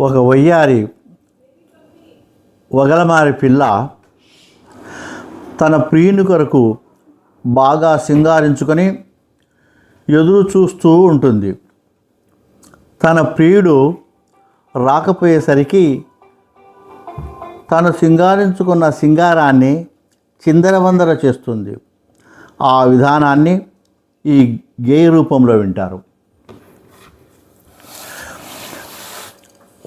ఒక వయ్యారి వగలమారి పిల్ల తన ప్రియుని కొరకు బాగా సింగారించుకొని ఎదురు చూస్తూ ఉంటుంది. తన ప్రియుడు రాకపోయేసరికి తను సింగారించుకున్న సింగారాన్ని చిందరవందర చేస్తుంది. ఆ విధానాన్ని ఈ గేయ రూపంలో వింటారు.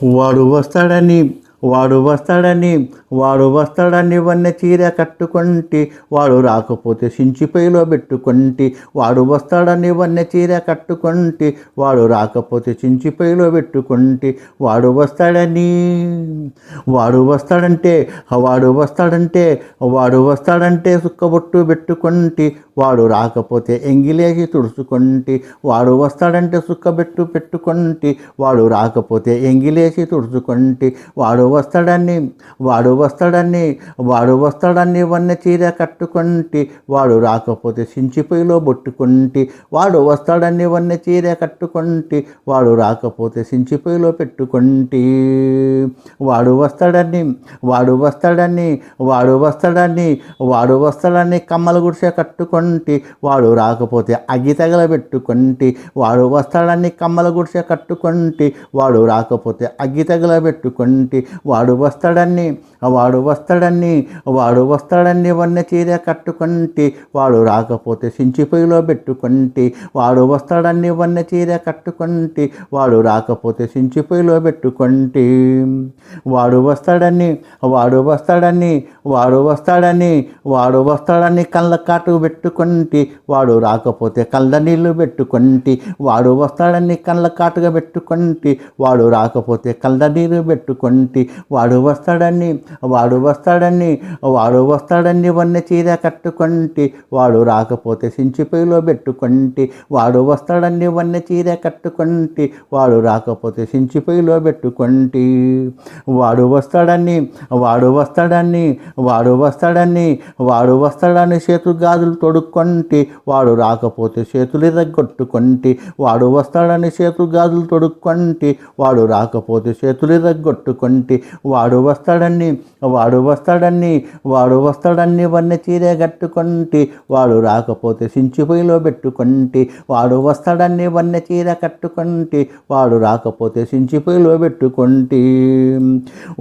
వాడు వస్తాడని వాడు వస్తాడని వాడు వస్తాడని వన్నె చీర కట్టుకుంటి వాడు రాకపోతే సించిపైలో పెట్టుకుంటి. వాడు వస్తాడని వన్నె చీర కట్టుకుంటి వాడు రాకపోతే చించిపైలో పెట్టుకుంటి. వాడు వస్తాడని వాడు వస్తాడంటే వాడు వస్తాడంటే వాడు వస్తాడంటే సుక్కబొట్టు పెట్టుకుంటి. వాడు రాకపోతే ఎంగిలేసి తుడుచుకుంటి. వాడు వస్తాడంటే సుక్కబెట్టు పెట్టుకుంటి. వాడు రాకపోతే ఎంగిలేసి తుడుచుకుంటి. వాడు వస్తాడని వాడు వస్తాడని వాడు వస్తాడని వన్న చీర కట్టుకుంటే వాడు రాకపోతే సించిపోయిలో బొట్టుకుంటి వాడు వస్తాడని వన్న చీర కట్టుకుంటే వాడు రాకపోతే సించిపోయిలో పెట్టుకుంటే. వాడు వస్తాడని వాడు వస్తాడని వాడు వస్తాడని వాడు వస్తాడని కమ్మల గుడిసె కట్టుకుంటే వాడు రాకపోతే అగ్గి తగలబెట్టుకుంటే వాడు వస్తాడని కమ్మల గుడిసె కట్టుకుంటే వాడు రాకపోతే అగ్గి తగలబెట్టుకుంటే వాడు వస్తాడని వాడు వస్తాడని వాడు వస్తాడని వన్న చీర కట్టుకుంటే వాడు రాకపోతే సించిపొయ్యిలో పెట్టుకుంటే వాడు వస్తాడని వన్న చీర కట్టుకుంటే వాడు రాకపోతే సించిపొయ్యిలో పెట్టుకుంటే. వాడు వస్తాడని వాడు వస్తాడని వాడు వస్తాడని వాడు వస్తాడని కళ్ళ కాటు పెట్టుకుంటే వాడు రాకపోతే కళ్ళ నీళ్ళు పెట్టుకుంటే వాడు వస్తాడని కళ్ళ కాటుగా పెట్టుకుంటే వాడు రాకపోతే కళ్ళ నీరు పెట్టుకుంటే వాడు వస్తాడని వాడు వస్తాడని వాడు వస్తాడని వన్న చీర కట్టుకుంటి వాడు రాకపోతే సించిపోయిలో పెట్టుకొంటి వాడు వస్తాడని వన్న చీర కట్టుకుంటి వాడు రాకపోతే సించిపోయిలో పెట్టుకుంటి. వాడు వస్తాడని వాడు వస్తాడని వాడు వస్తాడని వాడు వస్తాడని చేతు గాజులు తొడుక్కొంటి వాడు రాకపోతే చేతులు ఇరగొట్టుకొంటి వాడు వస్తాడని చేతు గాజులు తొడుక్కొంటి వాడు రాకపోతే చేతులు ఇరగొట్టుకొంటి వాడు వస్తాడని వాడు వస్తాడని వాడు వస్తాడని వన్నె చీరే కట్టుకుంటే వాడు రాకపోతే సించిపోయిలో పెట్టుకొంటి వాడు వస్తాడని వన్నె చీర కట్టుకుంటే వాడు రాకపోతే సించిపోయిలో పెట్టుకుంటే.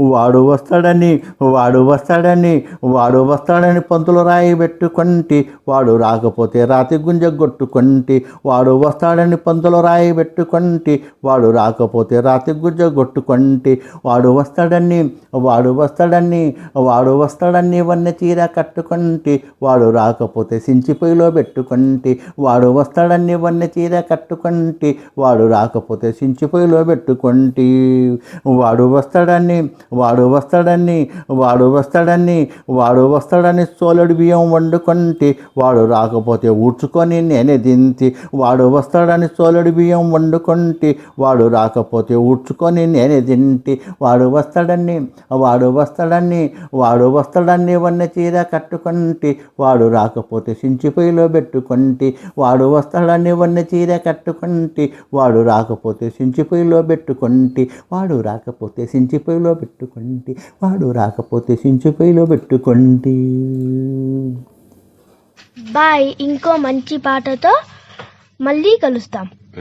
వాడు వస్తాడని వాడు వస్తాడని వాడు వస్తాడని పంతులు రాయి పెట్టుకుంటే వాడు రాకపోతే రాతి గుంజ కొట్టుకొంటి వాడు వస్తాడని పంతులు రాయి పెట్టుకుంటే వాడు రాకపోతే రాతి గుంజ కొట్టుకొంటి వాడు వస్తాడని వాడు వస్తాడని వాడు వస్తాడని వన్న చీర కట్టుకుంటే వాడు రాకపోతే సించిపోయిలో పెట్టుకుంటే వాడు వస్తాడని వన్న చీర కట్టుకుంటే వాడు రాకపోతే సించిపోయిలో పెట్టుకుంటే వాడు వస్తాడని వాడు వస్తాడని వాడు వస్తాడని వాడు వస్తాడని సోలడు బియ్యం వండుకొంటి వాడు రాకపోతే ఊడ్చుకొని నేనే దింతి వాడు వస్తాడని సోలడు బియ్యం వండుకొంటి వాడు రాకపోతే ఊడ్చుకొని నేనే తింటి వాడు వస్తాడని వాడు వస్తాడని వాడు వస్తాడని వన్న చీర కట్టుకొంటి వాడు రాకపోతే సించిపోయిలో పెట్టుకొంటి వాడు వస్తాడని వన్న చీర కట్టుకొంటి వాడు రాకపోతే సించిపోయిలో పెట్టుకొంటి వాడు రాకపోతే సించిపోయిలో పెట్టుకొంటి వాడు రాకపోతే సించిపోయిలో పెట్టుకొంటి. బాయ్ ఇంకో మంచి పాటతో మళ్ళీ కలుస్తాం.